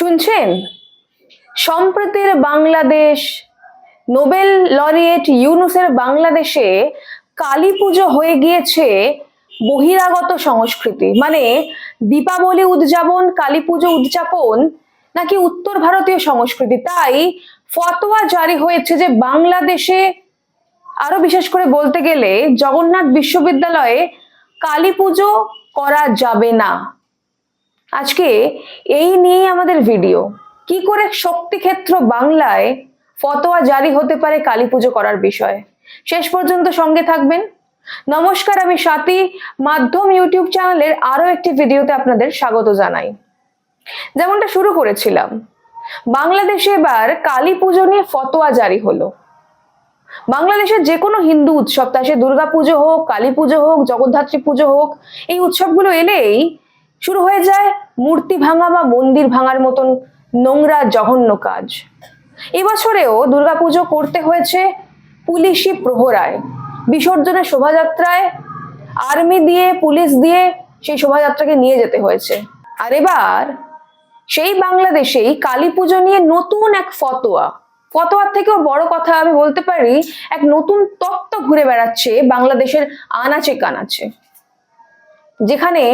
শুনছেন? সম্প্রতির Bangladesh Nobel laureate ইউনুসের বাংলাদেশে কালী পুজো হয়ে গিয়েছে বহিরাগত সংস্কৃতি। মানে দীপাবলি উদযাপন, কালী পুজো উদযাপন নাকি উত্তর ভারতীয় সংস্কৃতি? তাই ফতোয়া জারি হয়েছে যে বাংলাদেশে আরও বিশেষ করে বলতে গেলে জগন্নাথ বিশ্ববিদ্যালয়ে কালী পুজো করা যাবে না। আজকে এই নিয়ে আমাদের ভিডিও কি করে শক্তিক্ষেত্র বাংলায় ফতোয়া জারি হতে পারে কালী পুজো করার বিষয়ে? শেষ পর্যন্ত সঙ্গে থাকবেন। নমস্কার, আমি স্বাতি। মাধ্যম ইউটিউব চ্যানেলের আরও একটি ভিডিওতে আপনাদের স্বাগত জানাই। যেমনটা শুরু করেছিলাম, বাংলাদেশে এবার কালী পুজো নিয়ে ফতোয়া জারি হলো। বাংলাদেশের যে কোনো হিন্দু উৎসব তা সে দুর্গা পুজো হোক, কালী পুজো হোক, জগদ্ধাত্রী পুজো হোক, এই উৎসবগুলো এলেই শুরু হয়ে যায় মূর্তি ভাঙা বা মন্দির ভাঙার মতন নোংরা, জঘন্য কাজ। এবছরেও দুর্গাপুজো করতে হয়েছে পুলিশি প্রহরায়। বিসর্জনের শোভাযাত্রায় আর্মি দিয়ে, পুলিশ দিয়ে সেই শোভাযাত্রাকে নিয়ে যেতে হয়েছে। আর এবার সেই বাংলাদেশেই কালী পুজো নিয়ে নতুন এক ফতোয়া। ফতোয়ার থেকেও বড় কথা আমি বলতে পারি, এক নতুন তত্ত্ব ঘুরে বেড়াচ্ছে বাংলাদেশের আনাচে কানাচে। যেখানে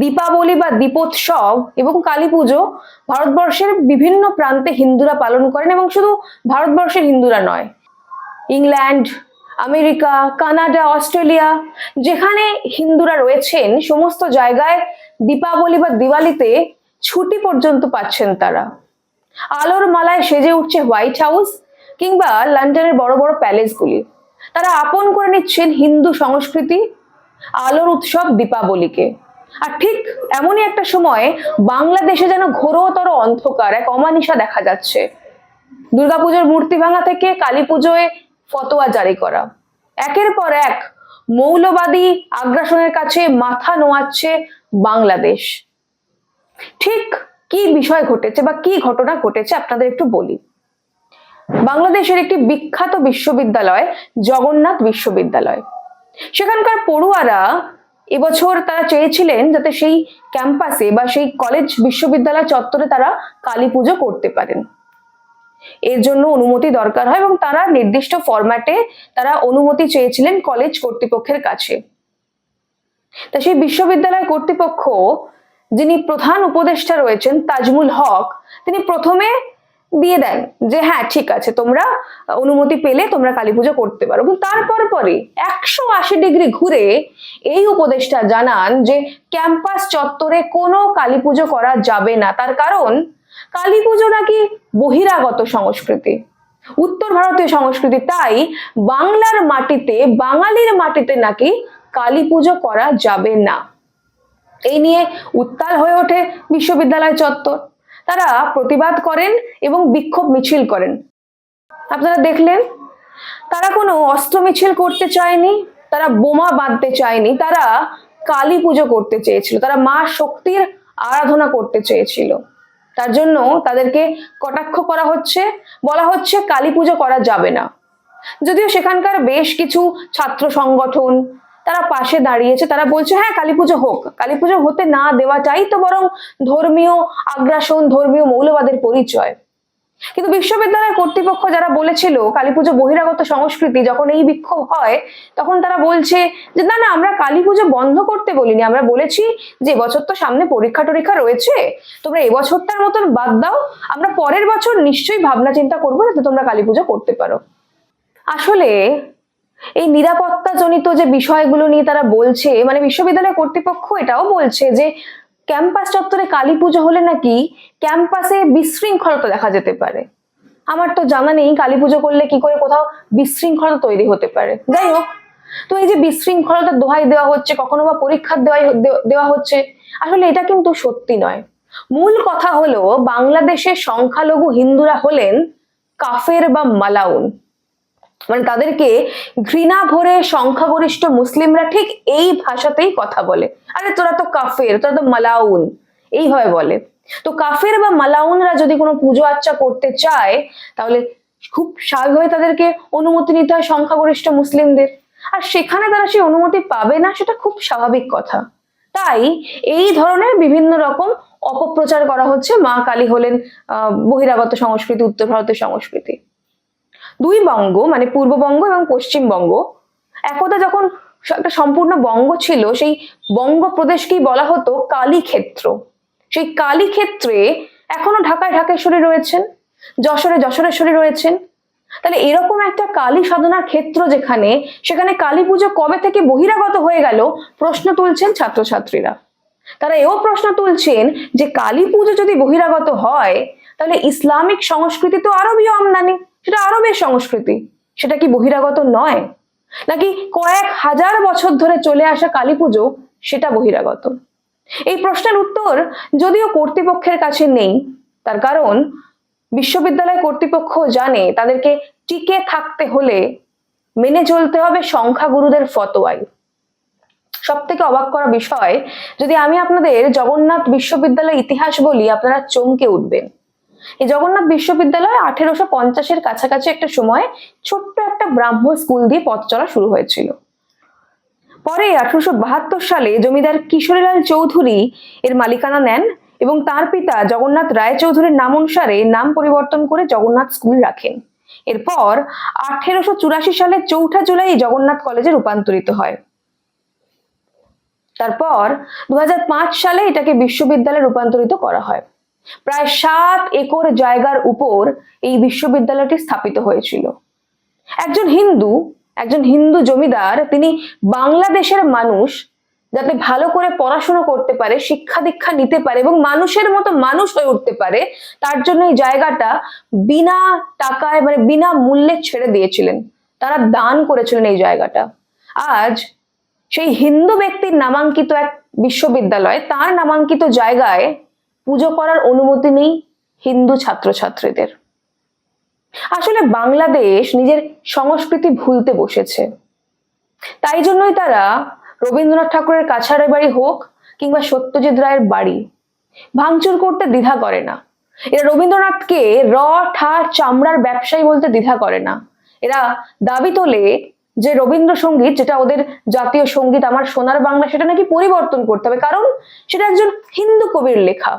দীপাবলি বা দীপোৎসব এবং কালী পুজো ভারতবর্ষের বিভিন্ন প্রান্তে হিন্দুরা পালন করেন এবং শুধু ভারতবর্ষের হিন্দুরা নয়। ইংল্যান্ড, আমেরিকা, কানাডা, অস্ট্রেলিয়া, যেখানে হিন্দুরা রয়েছেন, সমস্ত জায়গায় দীপাবলি বা দিওয়ালিতে ছুটি পর্যন্ত পাচ্ছেন তারা। আলোর মালায় সেজে উঠছে হোয়াইট হাউস কিংবা লন্ডনের বড় বড় প্যালেসগুলি। তারা আপন করে নিচ্ছেন হিন্দু সংস্কৃতি আলোর উৎসব দীপাবলিকে। আর ঠিক এমনই একটা সময়ে বাংলাদেশে যেন ঘোরতর অন্ধকার, এক অমানিসা দেখা যাচ্ছে। দুর্গাপুজোর মূর্তি ভাঙা থেকে কালী পুজোয় ফতোয়া জারি করা। একের পর এক মৌলবাদী আগ্রাসনের কাছে মাথা নোয়াচ্ছে বাংলাদেশ। ঠিক কি বিষয় ঘটেছে বা কি ঘটনা ঘটেছে আপনাদের একটু বলি। বাংলাদেশের একটি বিখ্যাত বিশ্ববিদ্যালয় জগন্নাথ বিশ্ববিদ্যালয়। সেখানকার পড়ুয়ারা এবছর তারা চেয়েছিলেন যাতে সেই ক্যাম্পাসে বা সেই কলেজ বিশ্ববিদ্যালয় চত্বরে তারা কালী পুজো করতে পারেন। এর জন্য অনুমতি দরকার হয় এবং তারা নির্দিষ্ট ফরম্যাটে তারা অনুমতি চেয়েছিলেন কলেজ কর্তৃপক্ষের কাছে। তা সেই বিশ্ববিদ্যালয় কর্তৃপক্ষ যিনি প্রধান উপদেষ্টা রয়েছেন, তাজমুল হক, তিনি প্রথমে দিয়ে দেন যে হ্যাঁ ঠিক আছে, তোমরা অনুমতি পেলে তোমরা কালী পুজো করতে পারো। কিন্তু তারপর পরে একশো আশি ডিগ্রি ঘুরে এই উপদেষ্টা জানান যে, ক্যাম্পাস চত্বরে কোনো কালী পুজো করা যাবে না। তার কারণ, কালী পুজো নাকি বহিরাগত সংস্কৃতি। উত্তর ভারতীয় সংস্কৃতি, তাই বাংলার মাটিতে, বাঙালির মাটিতে নাকি কালী পুজো করা যাবে না। এই নিয়ে উত্তাল হয়ে ওঠে বিশ্ববিদ্যালয় চত্বর। তারা প্রতিবাদ করেন এবং বিক্ষোভ মিছিল করেন। আপনারা দেখলেন, তারা কোনো অস্ত্র মিছিল করতে চায়নি, তারা বোমা বাঁধতে চায়নি, তারা কালী পুজো করতে চেয়েছিল, তারা মা শক্তির আরাধনা করতে চেয়েছিল। তার জন্য তাদেরকে কটাক্ষ করা হচ্ছে, বলা হচ্ছে কালী পুজো করা যাবে না। যদিও সেখানকার বেশ কিছু ছাত্র সংগঠন তারা পাশে দাঁড়িয়েছে, তারা বলছে হ্যাঁ কালী পুজো হোক। কালী পুজো হতে না দেওয়াটাই তো বরং ধর্মীয় আগ্রাসন, ধর্মীয় মৌলবাদের পরিচয়। কিন্তু বিশ্ববিদ্যালয় কর্তৃপক্ষ যারা বলেছিল কালী পুজো বহিরাগত সংস্কৃতি যখন এই বিক্ষোভ হয়, তখন তারা বলছে যে, না না, আমরা কালী পুজো বন্ধ করতে বলিনি। আমরা বলেছি যে, এবছর তো সামনে পরীক্ষা টরীক্ষা রয়েছে। তোমরা এবছরটার মতন বাদ দাও। আমরা পরের বছর নিশ্চয়ই ভাবনা চিন্তা করব যাতে তোমরা কালী পুজো করতে পারো। আসলে এই নিরাপত্তাজনিত যে বিষয়গুলো নিয়ে তারা বলছে মানে বিশ্ববিদ্যালয় কর্তৃপক্ষ এটাও বলছে যে ক্যাম্পাস চত্বরে কালী পুজো হলে নাকি ক্যাম্পাসে বিশৃঙ্খলতা দেখা যেতে পারে। আমার তো জানা নেই কালী পুজো করলে কি করে কোথাও বিশৃঙ্খলতা তৈরি হতে পারে। যাই হোক, তো এই যে বিশৃঙ্খলতার দোহাই দেওয়া হচ্ছে, কখনো বা পরীক্ষার দেওয়াই দেওয়া হচ্ছে, আসলে এটা কিন্তু সত্যি নয়। মূল কথা হলো বাংলাদেশের সংখ্যালঘু হিন্দুরা হলেন কাফের বা মালাউন। মানে তাদেরকে ঘৃণা ভরে সংখ্যাগরিষ্ঠ মুসলিমরা ঠিক এই ভাষাতেই কথা বলে। আরে তোরা তো কাফের তোরা তো মালাউন এইভাবে বলে। তো কাফের বা মালাউনরা যদি কোনো পুজো আচ্চা করতে চায় তাহলে খুব স্বাভাবিকভাবে তাদেরকে অনুমতি নিতে হয় সংখ্যাগরিষ্ঠ মুসলিমদের। আর সেখানে তারা সেই অনুমতি পাবে না সেটা খুব স্বাভাবিক কথা। তাই এই ধরনের বিভিন্ন রকম অপপ্রচার করা হচ্ছে মা কালী হলেন আহ, বহিরাগত সংস্কৃতি উত্তর ভারতের সংস্কৃতি। দুই বঙ্গ মানে পূর্ববঙ্গ এবং পশ্চিমবঙ্গ একদা যখন একটা সম্পূর্ণ বঙ্গ ছিল, সেই বঙ্গ প্রদেশকেই বলা হতো কালীক্ষেত্র। সেই কালীক্ষেত্রে এখনও ঢাকায় ঢাকেশ্বরী রয়েছেন, যশোরে যশোরেশ্বরী রয়েছেন। তাহলে এরকম একটা কালী সাধনার ক্ষেত্র যেখানে, সেখানে কালী পুজো কবে থেকে বহিরাগত হয়ে গেল, প্রশ্ন তুলছেন ছাত্রছাত্রীরা। তারা এও প্রশ্ন তুলছেন যে কালী পুজো যদি বহিরাগত হয়, তাহলে ইসলামিক সংস্কৃতি তো আরবীয় আমদানি। সেটা আরবের সংস্কৃতি। সেটা কি বহিরাগত নয়? নাকি কয়েক হাজার বছর ধরে চলে আসা কালী পুজো সেটা বহিরাগত? এই প্রশ্নের উত্তর যদিও কর্তৃপক্ষের কাছে নেই, তার কারণ বিশ্ববিদ্যালয় কর্তৃপক্ষ জানে তাদেরকে টিকে থাকতে হলে মেনে চলতে হবে সংখ্যাগুরুদের ফতোয়াই। সব থেকে অবাক করা বিষয়, যদি আমি আপনাদের জগন্নাথ বিশ্ববিদ্যালয় ইতিহাস বলি, আপনারা চমকে উঠবেন। এই জগন্নাথ বিশ্ববিদ্যালয় আঠেরোশো পঞ্চাশের কাছাকাছি একটা সময় ছোট্ট একটা ব্রাহ্ম স্কুল দিয়ে পথ চলা শুরু হয়েছিল। পরে আঠারোশো বাহাত্তর সালে জমিদার কিশোরীলাল চৌধুরী এর মালিকানা নেন এবং তার পিতা জগন্নাথ রায়চৌধুরীর নাম অনুসারে নাম পরিবর্তন করে জগন্নাথ স্কুল রাখেন। এরপর আঠেরোশো চুরাশি সালে চৌঠা জুলাই জগন্নাথ কলেজে রূপান্তরিত হয়। তারপর দু হাজার পাঁচ সালে এটাকে বিশ্ববিদ্যালয়ে রূপান্তরিত করা হয়। প্রায় সাত একর জায়গার উপর এই বিশ্ববিদ্যালয়টি স্থাপিত হয়েছিল। একজন হিন্দু একজন হিন্দু জমিদার, তিনি বাংলাদেশের মানুষ, যাতে ভালো করে পড়াশোনা করতে পারে, শিক্ষা দীক্ষা নিতে পারে এবং মানুষের মতো মানুষ হয়ে উঠতে পারে, তার জন্য এই জায়গাটা বিনা টাকায় মানে বিনা মূল্যে ছেড়ে দিয়েছিলেন। তারা দান করেছিলেন এই জায়গাটা। আজ সেই হিন্দু ব্যক্তির নামাঙ্কিত এক বিশ্ববিদ্যালয়, তার নামাঙ্কিত জায়গায় পুজো করার অনুমতি নেই হিন্দু ছাত্রছাত্রীদের। আসলে বাংলাদেশ নিজের সংস্কৃতি ভুলতে বসেছে। তাই জন্যই তারা রবীন্দ্রনাথ ঠাকুরের কাছাড়ের বাড়ি হোক কিংবা সত্যজিৎ রায়ের বাড়ি, ভাঙচুর করতে দ্বিধা করে না। এরা রবীন্দ্রনাথকে র ঠার চামড়ার ব্যবসায়ী বলতে দ্বিধা করে না। এরা দাবি তোলে যে রবীন্দ্রসঙ্গীত, যেটা ওদের জাতীয় সংগীত, আমার সোনার বাংলা, সেটা নাকি পরিবর্তন করতে হবে, কারণ সেটা একজন হিন্দু কবির লেখা।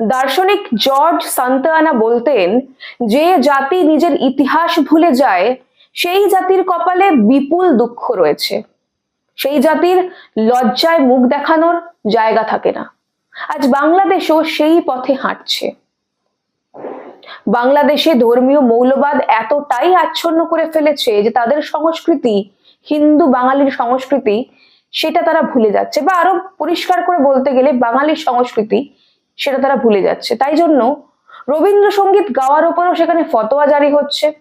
দার্শনিক জর্জ সান্তানা বলতেন, যে জাতি নিজের ইতিহাস ভুলে যায়, সেই জাতির কপালে বিপুল দুঃখ রয়েছে। সেই জাতির লজ্জায় মুখ দেখানোর জায়গা থাকে না। আজ বাংলাদেশও সেই পথে হাঁটছে। বাংলাদেশে ধর্মীয় মৌলবাদ এতটাই আচ্ছন্ন করে ফেলেছে যে তাদের সংস্কৃতি, হিন্দু বাঙালির সংস্কৃতি, সেটা তারা ভুলে যাচ্ছে। বা আরও পরিষ্কার করে বলতে গেলে বাঙালির সংস্কৃতি সেটা তারা ভুলে যাচ্ছে। তাই জন্য রবীন্দ্রসঙ্গীত গাওয়ার উপরও সেখানে ফতোয়া জারি হচ্ছে।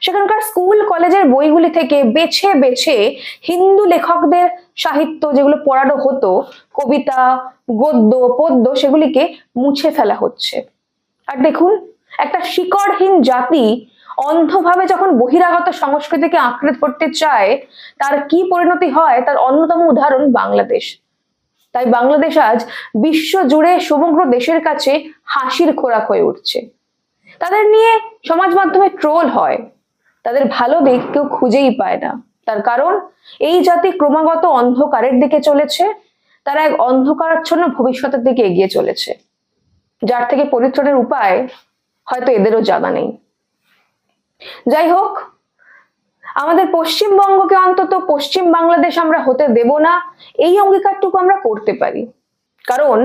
সেখানকার স্কুল, কলেজের বইগুলি থেকে বেছে বেছে হিন্দু লেখকদের সাহিত্য যেগুলো পড়ানো হতো, কবিতা, গদ্য, পদ্য, সেগুলিকে মুছে ফেলা হচ্ছে। আর দেখুন, একটা শিকড়হীন জাতি অন্ধভাবে যখন বহিরাগত সংস্কৃতিকে আঁকড়ে ধরতে চায়, তার কি পরিণতি হয়? তার অন্যতম উদাহরণ বাংলাদেশ। তাই বাংলাদেশ আজ বিশ্ব জুড়ে সমগ্র দেশের কাছে হাসির খোরাক হয়ে উঠছে। তাদের নিয়ে সমাজ মাধ্যমে ট্রোল হয়। তাদের ভালো দিক কেউ খুঁজেই পায় না। তার কারণ, এই জাতি ক্রমাগত অন্ধকারের দিকে চলেছে। তারা এক অন্ধকারাচ্ছন্ন ভবিষ্যতের দিকে এগিয়ে চলেছে। যার থেকে পরিত্রাণের উপায় হয়তো এদেরও জানা নেই। যাই হোক আমাদের পশ্চিমবঙ্গকে অন্তত পশ্চিম বাংলাদেশ আমরা হতে দেব না। এই অঙ্গীকারটুকু আমরা করতে পারি। কারণ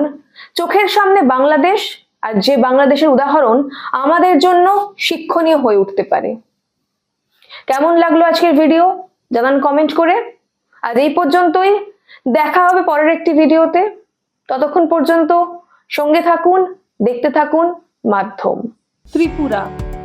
চোখের সামনে বাংলাদেশ আর যে বাংলাদেশের উদাহরণ আমাদের জন্য শিক্ষণীয় হয়ে উঠতে পারে। কেমন লাগল আজকের ভিডিও? জানান কমেন্ট করে। আজ এই পর্যন্তই। দেখা হবে পরের একটি ভিডিওতে। ততক্ষণ পর্যন্ত সঙ্গে থাকুন, দেখতে থাকুন, মাধ্যম। ত্রিপুরা।